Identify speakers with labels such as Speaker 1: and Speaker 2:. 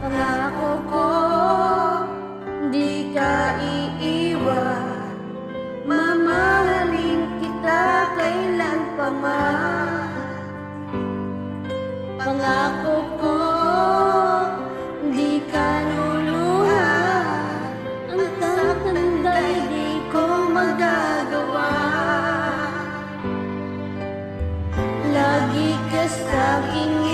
Speaker 1: pangako ko Di ka iiwan. Mamahalin kita kailan pa man. Pangako ko Di ka luluhan Ang tatanda'y di ko magagawa. Lagi ka sa'king